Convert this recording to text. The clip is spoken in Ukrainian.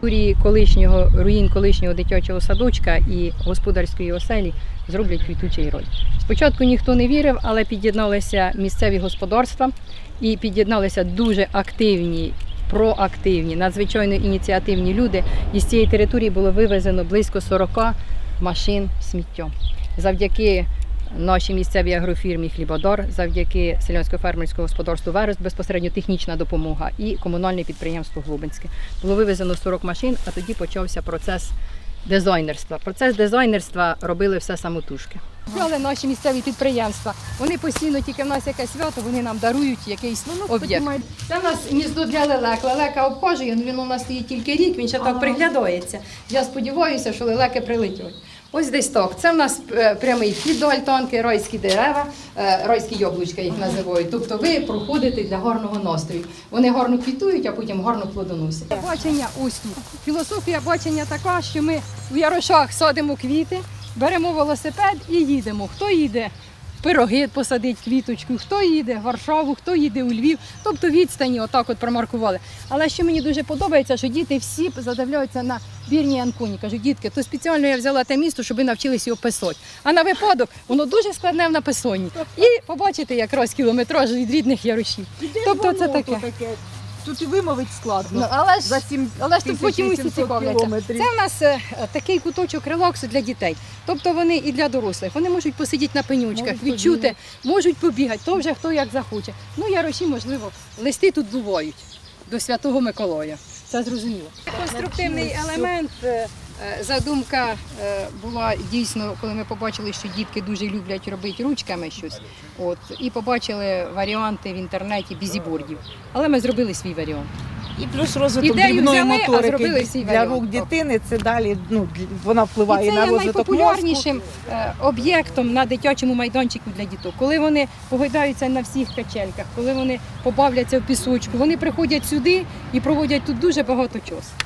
Території колишнього руїн колишнього дитячого садочка і господарської оселі зроблять квітучий роль. Спочатку ніхто не вірив, але під'єдналися місцеві господарства і під'єдналися дуже активні, проактивні, надзвичайно ініціативні люди. І з цієї території було вивезено близько 40 машин сміття. Завдяки нашій місцевій агрофірмі Хлібодор завдяки селянсько фермерському господарству Верес, безпосередньо технічна допомога і комунальне підприємство Глубинське. Було вивезено 40 машин, а тоді почався процес дизайнерства. Процес дизайнерства робили все самотужки. Брали наші місцеві підприємства. Вони постійно тільки в нас якесь свято, вони нам дарують якийсь об'єкт. Це в нас гніздо для лелек. Лелека обхожує, ну, він у нас стоїть тільки рік, він ще так приглядається. Я сподіваюся, що лелеки прилетять. Ось десь так. Це в нас е, прямий вхід до альтанки, райські дерева, е, райські яблучка їх називають. Тобто ви проходите для гарного настрою. Вони гарно квітують, а потім гарно плодоносять. Бачення ось тут. Філософія бачення така, що ми в ярошах садимо квіти, беремо велосипед і їдемо. Хто їде? Пироги посадить квіточку, хто їде в Варшаву, хто їде у Львів, тобто відстані отак от промаркували. Але що мені дуже подобається, що діти всі задивляються на вірні Анкуні. Кажуть, дітки, то спеціально я взяла те місто, щоб ви навчилися його писати. А на випадок воно дуже складне в написанні. І побачите якраз кілометраж від рідних ярушів. Тобто це таке. Тут і вимовити складно. Ну, але ж За 7 але ж тут потім усі цікавляться. кілометрів. Це в нас е, такий куточок релаксу для дітей. Тобто вони і для дорослих. Вони можуть посидіти на пенючках, Можуть відчути, побігати. можуть побігати, то вже хто як захоче. Ну, ярощі, можливо, листи тут бувають до Святого Миколая. Це зрозуміло. Конструктивний елемент. е, е, Задумка е, була дійсно, коли ми побачили, що дітки дуже люблять робити ручками щось. От і побачили варіанти в інтернеті бізібордів. Але ми зробили свій варіант. І плюс розвиток Ідею дрібної взяли, а моторики зробили всі для варіант. рук дитини. Це далі ну, вона І впливає це на є розвиток мозку. найпопулярнішим е, об'єктом на дитячому майданчику для діток. Коли вони погойдаються на всіх качельках, коли вони побавляться в пісочку, вони приходять сюди і проводять тут дуже багато часу.